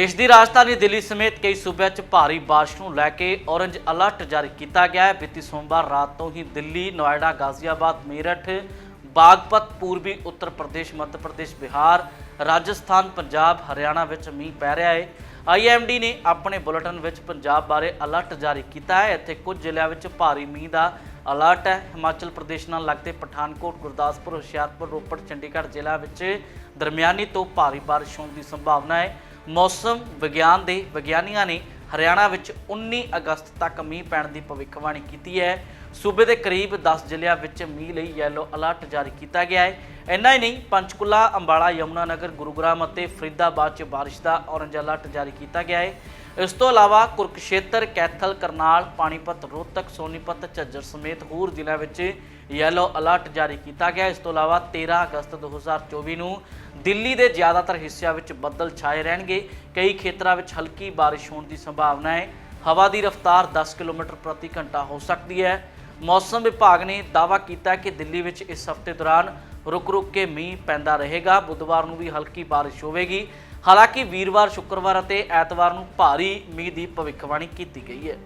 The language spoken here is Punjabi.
ਦੇਸ਼ ਦੀ ਰਾਜਧਾਨੀ ਦਿੱਲੀ ਸਮੇਤ ਕਈ ਸੂਬਿਆਂ 'ਚ ਭਾਰੀ ਬਾਰਿਸ਼ ਨੂੰ ਲੈ ਕੇ ਔਰੰਜ ਅਲਰਟ ਜਾਰੀ ਕੀਤਾ ਗਿਆ ਹੈ। ਬੀਤੀ ਸੋਮਵਾਰ ਰਾਤ ਤੋਂ ਹੀ ਦਿੱਲੀ, ਨੋਇਡਾ, ਗਾਜ਼ੀਆਬਾਦ, ਮੇਰਠ, ਬਾਗਪਤ, ਪੂਰਬੀ, ਉੱਤਰ ਪ੍ਰਦੇਸ਼, ਮੱਧ ਪ੍ਰਦੇਸ਼, ਬਿਹਾਰ, ਰਾਜਸਥਾਨ, ਪੰਜਾਬ, ਹਰਿਆਣਾ ਵਿੱਚ ਮੀਂਹ ਪੈ ਰਿਹਾ ਹੈ। ਆਈਐਮਡੀ ਨੇ ਆਪਣੇ ਬੁਲੇਟਿਨ ਵਿੱਚ ਪੰਜਾਬ ਬਾਰੇ ਅਲਰਟ ਜਾਰੀ ਕੀਤਾ ਹੈ। ਇੱਥੇ ਕੁਝ ਜ਼ਿਲ੍ਹਿਆਂ ਵਿੱਚ ਭਾਰੀ ਮੀਂਹ ਦਾ ਅਲਰਟ ਹੈ। ਹਿਮਾਚਲ ਪ੍ਰਦੇਸ਼ ਨਾਲ ਲੱਗਦੇ ਪਠਾਨਕੋਟ, ਗੁਰਦਾਸਪੁਰ, ਹੁਸ਼ਿਆਰਪੁਰ, ਰੋਪੜ, ਚੰਡੀਗੜ੍ਹ ਜ਼ਿਲ੍ਹਾ ਵਿੱਚ ਦਰਮਿਆਨੀ ਤੋਂ ਭਾਰੀ ਬਾਰਿਸ਼ ਹੋਣ ਦੀ ਸੰਭਾਵਨਾ ਹੈ। ਮੌਸਮ ਵਿਗਿਆਨ ਦੇ ਵਿਗਿਆਨੀਆਂ ਨੇ ਹਰਿਆਣਾ ਵਿੱਚ 19 ਅਗਸਤ ਤੱਕ ਮੀਂਹ ਪੈਣ ਦੀ ਭਵਿੱਖਬਾਣੀ ਕੀਤੀ ਹੈ। ਸੂਬੇ ਦੇ ਕਰੀਬ 10 ਜ਼ਿਲ੍ਹਿਆਂ ਵਿੱਚ ਮੀਂਹ ਲਈ ਯੈਲੋ ਅਲਰਟ ਜਾਰੀ ਕੀਤਾ ਗਿਆ ਹੈ। ਇੰਨਾ ਹੀ ਨਹੀਂ, ਪੰਚਕੁਲਾ, ਅੰਬਾਲਾ, ਯਮੁਨਾਨਗਰ, ਗੁਰੂਗ੍ਰਾਮ ਅਤੇ ਫਰੀਦਾਬਾਦ 'ਚ ਬਾਰਿਸ਼ ਦਾ ਔਰੰਜ ਅਲਰਟ ਜਾਰੀ ਕੀਤਾ ਗਿਆ ਹੈ। ਇਸ ਤੋਂ ਇਲਾਵਾ ਕੁਰਕਸ਼ੇਤਰ, ਕੈਥਲ, ਕਰਨਾਲ, ਪਾਣੀਪਤ, ਰੋਹਤਕ, ਸੋਨੀਪਤ, ਝੱਜਰ ਸਮੇਤ ਹੋਰ ਜ਼ਿਲ੍ਹਿਆਂ ਵਿੱਚ ਯੈਲੋ ਅਲਰਟ ਜਾਰੀ ਕੀਤਾ ਗਿਆ। ਇਸ ਤੋਂ ਇਲਾਵਾ 13 ਅਗਸਤ 2024 ਨੂੰ ਦਿੱਲੀ ਦੇ ਜ਼ਿਆਦਾਤਰ ਹਿੱਸਿਆਂ ਵਿੱਚ ਬੱਦਲ ਛਾਏ ਰਹਿਣਗੇ। ਕਈ ਖੇਤਰਾਂ ਵਿੱਚ ਹਲਕੀ ਬਾਰਿਸ਼ ਹੋਣ ਦੀ ਸੰਭਾਵਨਾ ਹੈ। ਹਵਾ ਦੀ ਰਫ਼ਤਾਰ 10 ਕਿਲੋਮੀਟਰ ਪ੍ਰਤੀ ਘੰਟਾ ਹੋ ਸਕਦੀ ਹੈ। ਮੌਸਮ ਵਿਭਾਗ ਨੇ ਦਾਅਵਾ ਕੀਤਾ ਕਿ ਦਿੱਲੀ ਵਿੱਚ ਇਸ ਹਫ਼ਤੇ ਦੌਰਾਨ ਰੁਕ-ਰੁਕ ਕੇ ਮੀਂਹ ਪੈਂਦਾ ਰਹੇਗਾ। ਬੁੱਧਵਾਰ ਨੂੰ ਵੀ ਹਲਕੀ ਬਾਰਿਸ਼ ਹੋਵੇਗੀ। ਹਾਲਾਂਕਿ ਵੀਰਵਾਰ ਸ਼ੁੱਕਰਵਾਰ ਅਤੇ ਐਤਵਾਰ ਨੂੰ ਭਾਰੀ ਮੀਂਹ ਦੀ ਭਵਿੱਖਬਾਣੀ ਕੀਤੀ ਗਈ ਹੈ।